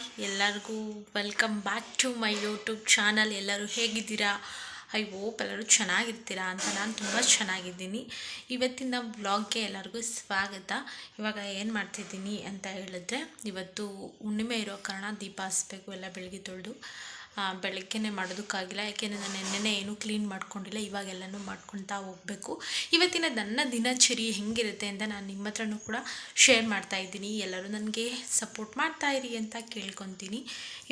Hi ಎಲ್ಲರಿಗೂ welcome back to my YouTube channel ಎಲ್ಲರೂ ಹೇಗಿದ್ದೀರಾ? ಐ ಓಪ್ ಎಲ್ಲರೂ ಚೆನ್ನಾಗಿರ್ತೀರಾ ಅಂತ ನಾನು ತುಂಬ ಚೆನ್ನಾಗಿದ್ದೀನಿ. ಇವತ್ತಿನ ಬ್ಲಾಗ್ಗೆ ಎಲ್ಲರಿಗೂ ಸ್ವಾಗತ. ಇವಾಗ ಏನು ಮಾಡ್ತಿದ್ದೀನಿ ಅಂತ ಹೇಳಿದ್ರೆ, ಇವತ್ತು ಹುಣ್ಣಿಮೆ ಇರೋ ಕಾರಣ ದೀಪ ಹಚ್ಬೇಕು ಎಲ್ಲ ಬೆಳಗ್ಗೆ ತೊಳೆದು ಬೆಳಗ್ಗೆನೇ ಮಾಡೋದಕ್ಕಾಗಿಲ್ಲ, ಯಾಕೆಂದರೆ ನಾನು ನೆನ್ನೆನೇ ಏನೂ ಕ್ಲೀನ್ ಮಾಡ್ಕೊಂಡಿಲ್ಲ ಇವಾಗೆಲ್ಲನೂ ಮಾಡ್ಕೊತಾ ಹೋಗಬೇಕು. ಇವತ್ತಿನ ನನ್ನ ದಿನಚರಿ ಹೆಂಗಿರುತ್ತೆ ಅಂತ ನಾನು ನಿಮ್ಮ ಹತ್ರನೂ ಕೂಡ ಶೇರ್ ಮಾಡ್ತಾ ಇದ್ದೀನಿ. ಎಲ್ಲರೂ ನನಗೆ ಸಪೋರ್ಟ್ ಮಾಡ್ತಾ ಇರಿ ಅಂತ ಕೇಳ್ಕೊತೀನಿ.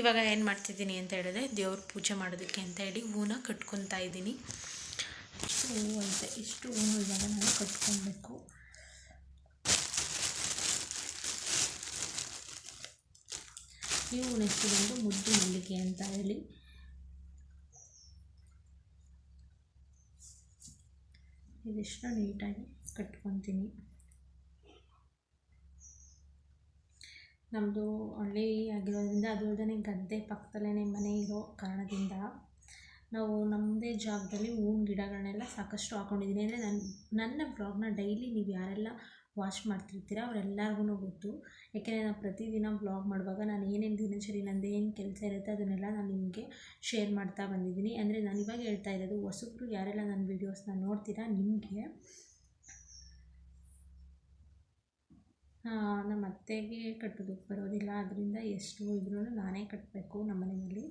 ಇವಾಗ ಏನು ಮಾಡ್ತಿದ್ದೀನಿ ಅಂತ ಹೇಳಿದ್ರೆ, ದೇವ್ರ ಪೂಜೆ ಮಾಡೋದಕ್ಕೆ ಅಂತ ಹೇಳಿ ಹೂನ ಕಟ್ಕೊತಾ ಇದ್ದೀನಿ. ಹೂವು ಅಂತ, ಇಷ್ಟು ಹೂವು ಇವಾಗ ನಾನು ಕಟ್ಕೊಬೇಕು. ಇವು ನೆಕ್ಸ್ಟ್ ಮುದ್ದು ಮಲ್ಲಿಗೆ ಅಂತ ಹೇಳಿ. ಇದಿಷ್ಟು ನೀಟಾಗಿ ಕಟ್ಕೊತೀನಿ. ನಮ್ಮದು ಹಳ್ಳಿ ಆಗಿರೋದ್ರಿಂದ ಅದು ಅಲ್ಲದೆ ಗದ್ದೆ ಪಕ್ಕದಲ್ಲೇ ಮನೆ ಇರೋ ಕಾರಣದಿಂದ ನಾವು ನಮ್ಮದೇ ಜಾಗದಲ್ಲಿ ಹೂವಿನ ಗಿಡಗಳನ್ನೆಲ್ಲ ಸಾಕಷ್ಟು ಹಾಕ್ಕೊಂಡಿದ್ದೀನಿ ಅಂದರೆ ನನ್ನ ನನ್ನ ಬ್ಲಾಗ್ನ ಡೈಲಿ ನೀವು ಯಾರೆಲ್ಲ ವಾಚ್ ಮಾಡ್ತಿರ್ತೀರ ಅವರೆಲ್ಲರಿಗೂ ಗೊತ್ತು. ಯಾಕೆಂದರೆ ನಾನು ಪ್ರತಿದಿನ ಬ್ಲಾಗ್ ಮಾಡುವಾಗ ನಾನು ಏನೇನು ದಿನಚರಿ ನಂದು ಏನು ಕೆಲಸ ಇರುತ್ತೆ ಅದನ್ನೆಲ್ಲ ನಾನು ನಿಮಗೆ ಶೇರ್ ಮಾಡ್ತಾ ಬಂದಿದ್ದೀನಿ. ಅಂದರೆ ನಾನು ಇವಾಗ ಹೇಳ್ತಾ ಇರೋದು ಹೊಸಬ್ರು ಯಾರೆಲ್ಲ ನನ್ನ ವೀಡಿಯೋಸ್ನ ನೋಡ್ತೀರಾ ನಿಮಗೆ? ನಮ್ಮ ಅತ್ತೆಗೆ ಕಟ್ಟೋದಕ್ಕೆ ಬರೋದಿಲ್ಲ. ಅದರಿಂದ ಎಷ್ಟು ಇದ್ರೂ ನಾನೇ ಕಟ್ಟಬೇಕು ನಮ್ಮ ಮನೆಯಲ್ಲಿ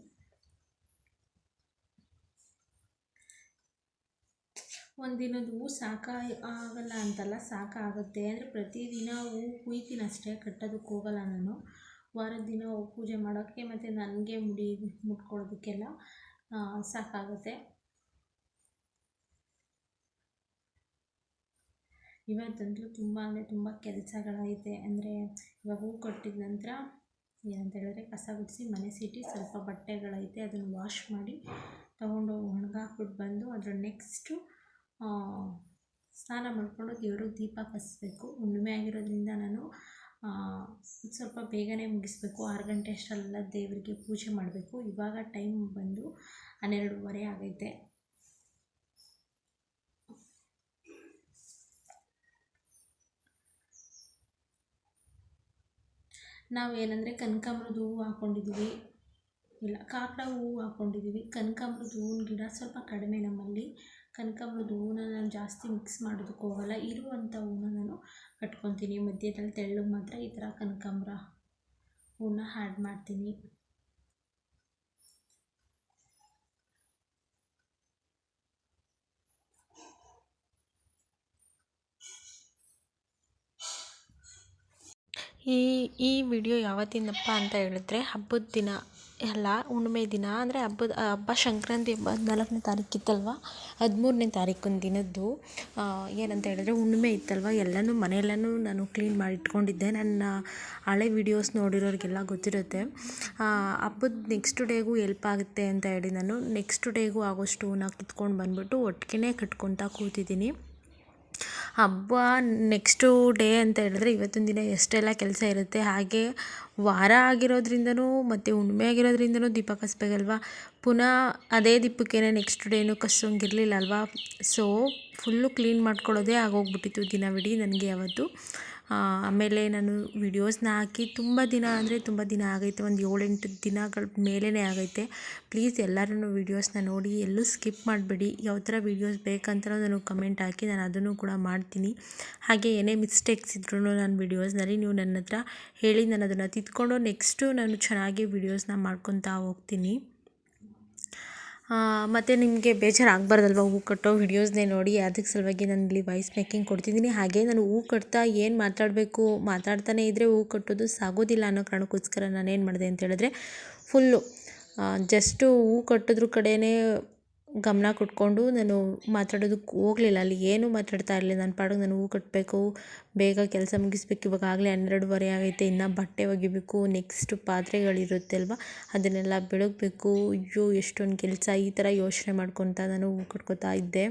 ಒಂದಿನದ ಹೂ ಸಾಕ ಆಗಲ್ಲ ಅಂತಲ್ಲ, ಸಾಕಾಗುತ್ತೆ. ಅಂದರೆ ಪ್ರತಿದಿನ ಹೂ ಕುಯ್ತೀನಿ ಅಷ್ಟೇ ಕಟ್ಟೋದಕ್ಕೆ ಹೋಗಲ್ಲ ನಾನು. ವಾರದ ದಿನ ಪೂಜೆ ಮಾಡೋಕ್ಕೆ ಮತ್ತು ನನಗೆ ಮುಡಿ, ಮುಟ್ಕೊಳ್ಳೋದಕ್ಕೆಲ್ಲ ಸಾಕಾಗುತ್ತೆ. ಇವತ್ತಂತೂ ತುಂಬ ಅಂದರೆ ತುಂಬ ಕೆಲಸಗಳೈತೆ. ಅಂದರೆ ಇವಾಗ ಹೂ ಕಟ್ಟಿದ ನಂತರ ಏನಂತ ಹೇಳಿದ್ರೆ ಕಸ ಗುಡಿಸಿ, ಮನೆ ಸಿಟಿ, ಸ್ವಲ್ಪ ಬಟ್ಟೆಗಳೈತೆ. ಅದನ್ನು ವಾಶ್ ಮಾಡಿ ತೊಗೊಂಡೋಗಿ ಒಣಗಾಕ್ಬಿಟ್ಟು ಬಂದು ಅದರ ನೆಕ್ಸ್ಟು ಸ್ನಾನ ಮಾಡಿಕೊಂಡು ದೇವ್ರಿಗೆ ದೀಪ ಕಸಬೇಕು ಹುಣ್ಣಿಮೆ ಆಗಿರೋದ್ರಿಂದ ನಾನು ಸ್ವಲ್ಪ ಬೇಗನೆ ಮುಗಿಸ್ಬೇಕು. ಆರು ಗಂಟೆ ಅಷ್ಟರಲ್ಲೆಲ್ಲ ದೇವರಿಗೆ ಪೂಜೆ ಮಾಡಬೇಕು. ಇವಾಗ ಟೈಮ್ ಬಂದು ಹನ್ನೆರಡೂವರೆ ಆಗೈತೆ. ನಾವು ಏನಂದರೆ ಕನಕಾಂಬ್ರದ ಹೂವು ಹಾಕ್ಕೊಂಡಿದ್ದೀವಿ ಇಲ್ಲ, ಕಾಕಡ ಹೂವು ಹಾಕ್ಕೊಂಡಿದ್ದೀವಿ ಕನಕಾಂಬ್ರದ ಹೂವಿನ ಗಿಡ ಸ್ವಲ್ಪ ಕಡಿಮೆ ನಮ್ಮಲ್ಲಿ. ಕನಕಾಂಬ್ರದ ಹೂವನ್ನ ನಾನು ಜಾಸ್ತಿ ಮಿಕ್ಸ್ ಮಾಡೋದಕ್ಕೆ ಹೋಗಲ್ಲ. ಇರುವಂಥ ಹೂವನ್ನ ನಾನು ಕಟ್ಕೊತೀನಿ. ಮಧ್ಯದಲ್ಲಿ ತೆಳ್ಳಗೆ ಮಾತ್ರ ಈ ಥರ ಕನಕಾಂಬ್ರ ಹೂವನ್ನ ಆ್ಯಡ್ ಮಾಡ್ತೀನಿ. ಈ ಈ ವಿಡಿಯೋ ಯಾವತ್ತಿನಪ್ಪ ಅಂತ ಹೇಳಿದ್ರೆ ಹಬ್ಬದ ದಿನ. ಅಲ್ಲ, ಹುಣ್ಣಿಮೆ ದಿನ ಅಂದರೆ ಹಬ್ಬದ, ಹಬ್ಬ ಸಂಕ್ರಾಂತಿ ಹಬ್ಬ ಹದಿನಾಲ್ಕನೇ ತಾರೀಕಿತ್ತಲ್ವ ಹದಿಮೂರನೇ ತಾರೀಕಿನ ದಿನದ್ದು. ಏನಂತ ಹೇಳಿದ್ರೆ ಹುಣ್ಣಿಮೆ ಇತ್ತಲ್ವ? ಎಲ್ಲನೂ ಮನೆಯೆಲ್ಲನೂ ನಾನು ಕ್ಲೀನ್ ಮಾಡಿ ಇಟ್ಕೊಂಡಿದ್ದೆ ನನ್ನ ಹಳೆ ವೀಡಿಯೋಸ್ ನೋಡಿರೋರಿಗೆಲ್ಲ ಗೊತ್ತಿರುತ್ತೆ. ಹಬ್ಬದ ನೆಕ್ಸ್ಟ್ ಡೇಗೂ ಎಲ್ಪ್ ಆಗುತ್ತೆ ಅಂತ ಹೇಳಿ ನಾನು ನೆಕ್ಸ್ಟ್ ಡೇಗೂ ಆಗೋಷ್ಟು ನಾ ಕಿತ್ಕೊಂಡು ಬಂದ್ಬಿಟ್ಟು ಒಟ್ಟಿಗೆ ಕಟ್ಕೊತಾ ಕೂತಿದ್ದೀನಿ. ಹಬ್ಬ ನೆಕ್ಸ್ಟು ಡೇ ಅಂತ ಹೇಳಿದ್ರೆ ಇವತ್ತಿನ ದಿನ ಎಷ್ಟೆಲ್ಲ ಕೆಲಸ ಇರುತ್ತೆ. ಹಾಗೆ ವಾರ ಆಗಿರೋದ್ರಿಂದನೂ ಮತ್ತು ಹುಣ್ಮೆ ಆಗಿರೋದ್ರಿಂದನೂ ದೀಪ ಕಸ್ಬೇಕಲ್ವಾ? ಪುನಃ ಅದೇ ದೀಪಕ್ಕೇನೆ ನೆಕ್ಸ್ಟ್ ಡೇನೂ ಕಸೋಂಗಿರಲಿಲ್ಲ ಅಲ್ವಾ? ಸೊ ಫುಲ್ಲು ಕ್ಲೀನ್ ಮಾಡ್ಕೊಳ್ಳೋದೇ ಆಗೋಗ್ಬಿಟ್ಟಿತ್ತು ದಿನವಿಡೀ ನನಗೆ ಅವತ್ತು ಆಮೇಲೆ ನಾನು ವಿಡಿಯೋಸ್ನ ಹಾಕಿ ತುಂಬ ದಿನ ಅಂದರೆ ತುಂಬ ದಿನ ಆಗೈತೆ, ಒಂದು ಏಳೆಂಟು ದಿನಗಳ ಮೇಲೇ ಆಗೈತೆ. ಪ್ಲೀಸ್ ಎಲ್ಲರೂ ವೀಡಿಯೋಸ್ನ ನೋಡಿ, ಎಲ್ಲೂ ಸ್ಕಿಪ್ ಮಾಡಬೇಡಿ. ಯಾವ ಥರ ವೀಡಿಯೋಸ್ ಬೇಕಂತ ನಾನು ಕಮೆಂಟ್ ಹಾಕಿ, ನಾನು ಅದನ್ನು ಕೂಡ ಮಾಡ್ತೀನಿ. ಹಾಗೆ ಏನೇ ಮಿಸ್ಟೇಕ್ಸ್ ಇದ್ರೂ ನಾನು ವೀಡಿಯೋಸ್ನಲ್ಲಿ ನೀವು ನನ್ನ ಹತ್ರ ಹೇಳಿ, ನಾನು ಅದನ್ನು ತಿದ್ಕೊಂಡು ನೆಕ್ಸ್ಟು ನಾನು ಚೆನ್ನಾಗಿ ವೀಡಿಯೋಸ್ನ ಮಾಡ್ಕೊತಾ ಹೋಗ್ತೀನಿ. ಮತ್ತು ನಿಮಗೆ ಬೇಜಾರು ಆಗಬಾರ್ದಲ್ವ ಹೂ ಕಟ್ಟೋ ವಿಡಿಯೋಸ್ನೇ ನೋಡಿ? ಅದಕ್ಕೆ ಸಲುವಾಗಿ ನಾನು ಇಲ್ಲಿ ವಾಯ್ಸ್ ಮೇಕಿಂಗ್ ಕೊಡ್ತಿದ್ದೀನಿ. ಹಾಗೆ ನಾನು ಹೂ ಕಟ್ತಾ ಏನು ಮಾತಾಡಬೇಕು, ಮಾತಾಡ್ತಾನೆ ಇದ್ದರೆ ಹೂ ಕಟ್ಟೋದು ಸಾಗೋದಿಲ್ಲ ಅನ್ನೋ ಕಾರಣಕ್ಕೋಸ್ಕರ ನಾನು ಏನು ಮಾಡಿದೆ ಅಂತ ಹೇಳಿದ್ರೆ ಫುಲ್ಲು ಜಸ್ಟು ಹೂ ಕಟ್ಟಿದ್ರ ಕಡೆಯೇ ಗಮನ ಕೊಟ್ಕೊಂಡು ನಾನು ಮಾತಾಡೋದಕ್ಕೆ ಹೋಗ್ಲಿಲ್ಲ. ಅಲ್ಲಿ ಏನೂ ಮಾತಾಡ್ತಾ ಇರಲಿಲ್ಲ. ನನ್ನ ಪಾಡಿಗೆ ನಾನು ಹೂ ಕಟ್ಟಬೇಕು. ಬೇಗ ಕೆಲಸ ಮುಗಿಸ್ಬೇಕು. ಇವಾಗ ಆಗಲೇ ಹನ್ನೆರಡುವರೆ ಆಗೈತೆ. ಇನ್ನು ಬಟ್ಟೆ ಒಗಿಬೇಕು. ನೆಕ್ಸ್ಟ್ ಪಾತ್ರೆಗಳಿರುತ್ತೆ ಅಲ್ವಾ? ಅದನ್ನೆಲ್ಲ ಬೆಳಗಬೇಕು. ಅಯ್ಯೋ, ಎಷ್ಟೊಂದು ಕೆಲಸ ಈ ಥರ ಯೋಚನೆ ಮಾಡ್ಕೊತಾ ನಾನು ಹೂ ಕಟ್ಕೊತಾ ಇದ್ದೆ.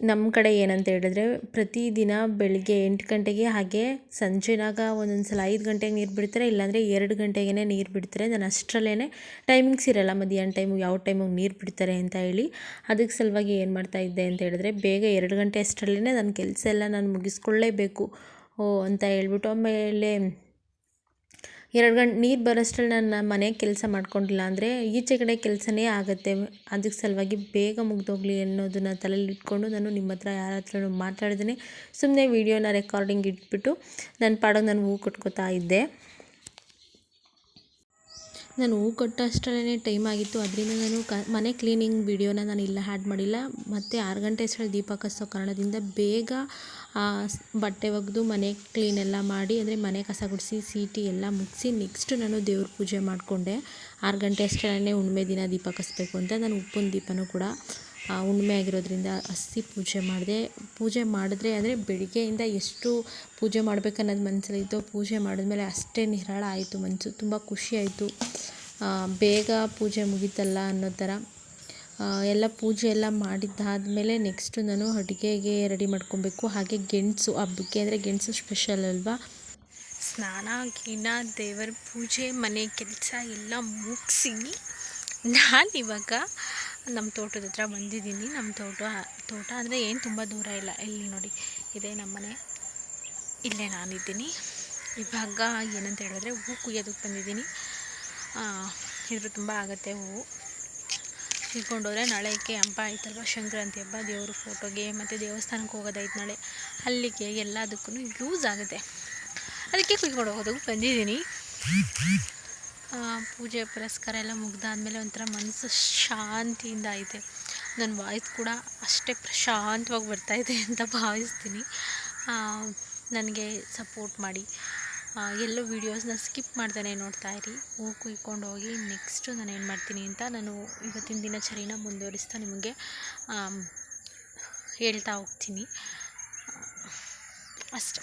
ನಮ್ಮ ಕಡೆ ಏನಂತ ಹೇಳಿದ್ರೆ ಪ್ರತಿದಿನ ಬೆಳಿಗ್ಗೆ ಎಂಟು ಗಂಟೆಗೆ ಹಾಗೆ ಸಂಜೆನಾಗ ಒಂದೊಂದು ಸಲ ಐದು ಗಂಟೆಗೆ ನೀರು ಬಿಡ್ತಾರೆ, ಇಲ್ಲಾಂದರೆ ಎರಡು ಗಂಟೆಗೆ ನೀರು ಬಿಡ್ತಾರೆ. ನಾನು ಅಷ್ಟರಲ್ಲೇ ಟೈಮಿಂಗ್ಸ್ ಇರಲ್ಲ ಮಧ್ಯಾಹ್ನ ಟೈಮಿಗೆ ಯಾವ ಟೈಮಿಗೆ ನೀರು ಬಿಡ್ತಾರೆ ಅಂತ ಹೇಳಿ ಅದಕ್ಕೆ ಸಲುವಾಗಿ ಏನು ಮಾಡ್ತಾ ಇದ್ದೆ ಅಂತ ಹೇಳಿದ್ರೆ ಬೇಗ ಎರಡು ಗಂಟೆ ಅಷ್ಟರಲ್ಲೇ ನನ್ನ ಕೆಲಸ ಎಲ್ಲ ನಾನು ಮುಗಿಸ್ಕೊಳ್ಳೇಬೇಕು, ಓ ಅಂತ ಹೇಳ್ಬಿಟ್ಟು ಆಮೇಲೆ ಎರಡು ಗಂಟೆ ನೀರು ಬರೋಷ್ಟ್ರಲ್ಲಿ ನಾನು ಮನೆ ಕೆಲಸ ಮಾಡ್ಕೊಂಡಿಲ್ಲ ಅಂದರೆ ಈಚೆ ಕಡೆ ಕೆಲಸನೇ ಆಗುತ್ತೆ. ಅದಕ್ಕೆ ಸಲುವಾಗಿ ಬೇಗ ಮುಗ್ದೋಗ್ಲಿ ಅನ್ನೋದನ್ನ ತಲೆಯಲ್ಲಿ ಇಟ್ಕೊಂಡು ನಾನು ನಿಮ್ಮ ಹತ್ರ ಯಾರ ಹತ್ರನೂ ಮಾತಾಡ್ದೇ ಸುಮ್ಮನೆ ವೀಡಿಯೋನ ರೆಕಾರ್ಡಿಂಗ್ ಇಟ್ಬಿಟ್ಟು ನನ್ನ ಪಾಡೋಗೆ ನಾನು ಹೂ ಕೊಟ್ಕೋತಾ ಇದ್ದೆ. ನಾನು ಹೂ ಕೊಟ್ಟಷ್ಟೇ ಟೈಮ್ ಆಗಿತ್ತು. ಅದರಿಂದ ನಾನು ಕ, ಮನೆ ಕ್ಲೀನಿಂಗ್ ವೀಡಿಯೋನ ನಾನು ಇಲ್ಲ ಹ್ಯಾಡ್ ಮಾಡಿಲ್ಲ. ಮತ್ತು ಆರು ಗಂಟೆ ಅಷ್ಟರಲ್ಲಿ ದೀಪ ಕಸೋ ಕಾರಣದಿಂದ ಬೇಗ ಬಟ್ಟೆ ಒಗೆದು ಮನೆ ಕ್ಲೀನ್ ಎಲ್ಲ ಮಾಡಿ, ಅಂದರೆ ಮನೆ ಕಸ ಗುಡಿಸಿ, ಸೀಟಿ ಎಲ್ಲ ಮುಗಿಸಿ ನೆಕ್ಸ್ಟ್ ನಾನು ದೇವ್ರ ಪೂಜೆ ಮಾಡಿಕೊಂಡೆ. ಆರು ಗಂಟೆ ಅಷ್ಟರಲ್ಲೇ ಹುಣ್ಮೆ ದಿನ ದೀಪ ಕಸಬೇಕು ಅಂತ. ನಾನು ಉಪ್ಪಿನ ದೀಪನೂ ಕೂಡ ಹುಣ್ಮೆ ಆಗಿರೋದ್ರಿಂದ ಹಸಿ ಪೂಜೆ ಮಾಡಿದೆ. ಪೂಜೆ ಮಾಡಿದ್ರೆ ಅಂದರೆ ಬೆಳಗ್ಗೆಯಿಂದ ಎಷ್ಟು ಪೂಜೆ ಮಾಡ್ಬೇಕು ಅನ್ನೋದು ಮನಸ್ಸಲ್ಲಿತ್ತೋ ಪೂಜೆ ಮಾಡಿದ್ಮೇಲೆ ಅಷ್ಟೇ ನಿರಾಳ ಆಯಿತು ಮನಸ್ಸು ತುಂಬ ಖುಷಿ ಆಯಿತು. ಬೇಗ ಪೂಜೆ ಮುಗೀತಲ್ಲ ಅನ್ನೋ ಥರ. ಎಲ್ಲ ಪೂಜೆ ಎಲ್ಲ ಮಾಡಿದ್ದಾದಮೇಲೆ ನೆಕ್ಸ್ಟು ನಾನು ಅಡುಗೆಗೆ ರೆಡಿ ಮಾಡ್ಕೊಬೇಕು. ಹಾಗೆ ಗೆಣಸು, ಹಬ್ಬಕ್ಕೆ ಅಂದರೆ ಗೆಣಸು ಸ್ಪೆಷಲ್ ಅಲ್ವಾ? ಸ್ನಾನ ಗಿನ ದೇವರ ಪೂಜೆ, ಮನೆ ಕೆಲಸ ಎಲ್ಲ ಮುಗಿಸಿ ನಾನಿವಾಗ ನಮ್ಮ ತೋಟದ ಹತ್ರ ಬಂದಿದ್ದೀನಿ. ನಮ್ಮ ತೋಟ ತೋಟ ಅಂದರೆ ಏನು ತುಂಬ ದೂರ ಇಲ್ಲ. ಇಲ್ಲಿ ನೋಡಿ, ಇದೇ ನಮ್ಮ ಮನೆ. ಇಲ್ಲೇ ನಾನಿದ್ದೀನಿ. ಇವಾಗ ಏನಂತ ಹೇಳಿದ್ರೆ ಹೂ ಕುಯ್ಯೋದಕ್ಕೆ ಬಂದಿದ್ದೀನಿ. ಇದ್ರ ತುಂಬ ಆಗುತ್ತೆ ಹೂವು. ಕುಯ್ಕೊಂಡೋದ್ರೆ ನಾಳೆಗೆ ಹಬ್ಬ ಆಯ್ತಲ್ವ ಸಂಕ್ರಾಂತಿ ಹಬ್ಬ. ದೇವ್ರ ಫೋಟೋಗೆ ಮತ್ತು ದೇವಸ್ಥಾನಕ್ಕೆ ಹೋಗೋದಾಯ್ತು ನಾಳೆ. ಅಲ್ಲಿಗೆ ಎಲ್ಲದಕ್ಕೂ ಯೂಸ್ ಆಗುತ್ತೆ. ಅದಕ್ಕೆ ಕುಯ್ಕೊಂಡು ಹೋಗೋದಕ್ಕೆ ಬಂದಿದ್ದೀನಿ. ಪೂಜೆ, ಪುರಸ್ಕಾರ ಎಲ್ಲ ಮುಗ್ದಾದಮೇಲೆ ಒಂಥರ ಮನಸ್ಸು ಶಾಂತಿಯಿಂದ ಇದೆ ನನ್ನ ವಾಯ್ಸ್ ಕೂಡ ಅಷ್ಟೇ ಪ್ರಶಾಂತವಾಗಿ ಬರ್ತಾಯಿದೆ ಅಂತ ಭಾವಿಸ್ತೀನಿ. ನನಗೆ ಸಪೋರ್ಟ್ ಮಾಡಿ. ಎಲ್ಲೋ ವೀಡಿಯೋಸ್ನ ಸ್ಕಿಪ್ ಮಾಡ್ತಾನೆ ನೋಡ್ತಾ ಇರಿ. ಹೂ ಕುಯ್ಕೊಂಡು ಹೋಗಿ ನೆಕ್ಸ್ಟು ನಾನು ಏನು ಮಾಡ್ತೀನಿ ಅಂತ ನಾನು ಇವತ್ತಿನ ದಿನಚರಿನ ಮುಂದುವರಿಸ್ತಾ ನಿಮಗೆ ಹೇಳ್ತಾ ಹೋಗ್ತೀನಿ. ಅಷ್ಟೇ.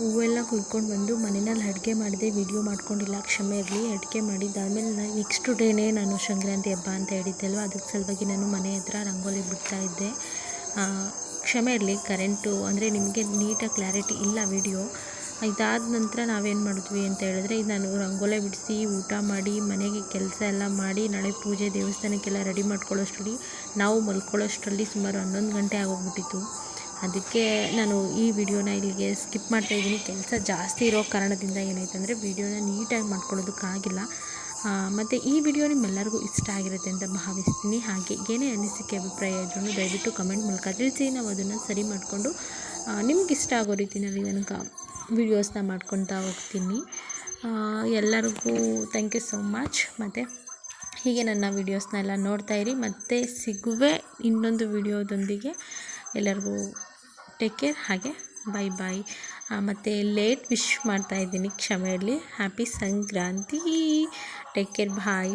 ಹೂವೆಲ್ಲ ಕುಯ್ಕೊಂಡು ಬಂದು ಮನೆಯಲ್ಲಿ ಅಡುಗೆ ಮಾಡಿದೆ ವಿಡಿಯೋ ಮಾಡ್ಕೊಂಡಿಲ್ಲ. ಕ್ಷಮೆ ಇರಲಿ, ಅಡುಗೆ ಮಾಡಿದ್ದಾದಮೇಲೆ ನೆಕ್ಸ್ಟ್ ಡೇನೇ ನಾನು ಸಂಕ್ರಾಂತಿ ಹಬ್ಬ ಅಂತ ಹೇಳಿದ್ದೆಲ್ವ? ಅದಕ್ಕೆ ಸಲುವಾಗಿ ನಾನು ಮನೆ ಹತ್ರ ರಂಗೋಲಿ ಬಿಡ್ತಾಯಿದ್ದೆ ಕ್ಷಮೆ ಇರಲಿ ಕರೆಂಟು ಅಂದರೆ ನಿಮಗೆ ನೀಟಾಗಿ ಕ್ಲಾರಿಟಿ ಇಲ್ಲ ವೀಡಿಯೋ. ಇದಾದ ನಂತರ ನಾವೇನು ಮಾಡಿದ್ವಿ ಅಂತ ಹೇಳಿದ್ರೆ, ಇದು ನಾನು ರಂಗೋಲೆ ಬಿಡಿಸಿ ಊಟ ಮಾಡಿ, ಮನೆಗೆ ಕೆಲಸ ಎಲ್ಲ ಮಾಡಿ, ನಾಳೆ ಪೂಜೆ ದೇವಸ್ಥಾನಕ್ಕೆಲ್ಲ ರೆಡಿ ಮಾಡ್ಕೊಳ್ಳೋಷ್ಟರಲ್ಲಿ, ನಾವು ಮಲ್ಕೊಳ್ಳೋಷ್ಟರಲ್ಲಿ ಸುಮಾರು ಹನ್ನೊಂದು ಗಂಟೆ ಆಗೋಗ್ಬಿಟ್ಟಿತ್ತು. ಅದಕ್ಕೆ ನಾನು ಈ ವಿಡಿಯೋನ ಇಲ್ಲಿಗೆ ಸ್ಕಿಪ್ ಮಾಡ್ತಾ ಇದ್ದೀನಿ. ಕೆಲಸ ಜಾಸ್ತಿ ಇರೋ ಕಾರಣದಿಂದ ಏನಾಯ್ತು ಅಂದರೆ ವೀಡಿಯೋನ ನೀಟಾಗಿ ಮಾಡ್ಕೊಳ್ಳೋದಕ್ಕಾಗಿಲ್ಲ ಮತ್ತು ಈ ವಿಡಿಯೋ ನಿಮ್ಮೆಲ್ಲರಿಗೂ ಇಷ್ಟ ಆಗಿರುತ್ತೆ ಅಂತ ಭಾವಿಸ್ತೀನಿ. ಹಾಗೆ ಏನೇ ಅನಿಸಿಕೆ, ಅಭಿಪ್ರಾಯ ಇದ್ರೂ ದಯವಿಟ್ಟು ಕಮೆಂಟ್ ಮೂಲಕ ತಿಳಿಸಿ. ನಾವು ಅದನ್ನು ಸರಿ ಮಾಡಿಕೊಂಡು ನಿಮ್ಗೆ ಇಷ್ಟ ಆಗೋ ರೀತಿಯಲ್ಲಿ ನನಗೆ ವಿಡಿಯೋಸ್ನ ಮಾಡ್ಕೊತಾ ಹೋಗ್ತೀನಿ. ಎಲ್ಲರಿಗೂ ಥ್ಯಾಂಕ್ ಯು ಸೋ ಮಚ್ ಮತ್ತು ಹೀಗೆ ನನ್ನ ವೀಡಿಯೋಸ್ನೆಲ್ಲ ನೋಡ್ತಾಯಿರಿ ಮತ್ತು ಸಿಗುವೆ ಇನ್ನೊಂದು ವಿಡಿಯೋದೊಂದಿಗೆ ಎಲ್ಲರಿಗೂ ಟೇಕ್ ಕೇರ್ ಹಾಗೆ ಬೈ ಬಾಯ್ ಮತ್ತು ಲೇಟ್ ವಿಶ್ ಮಾಡ್ತಾ ಇದ್ದೀನಿ ಕ್ಷಮೆಯಲ್ಲಿ. Happy Sankranti. Take care bye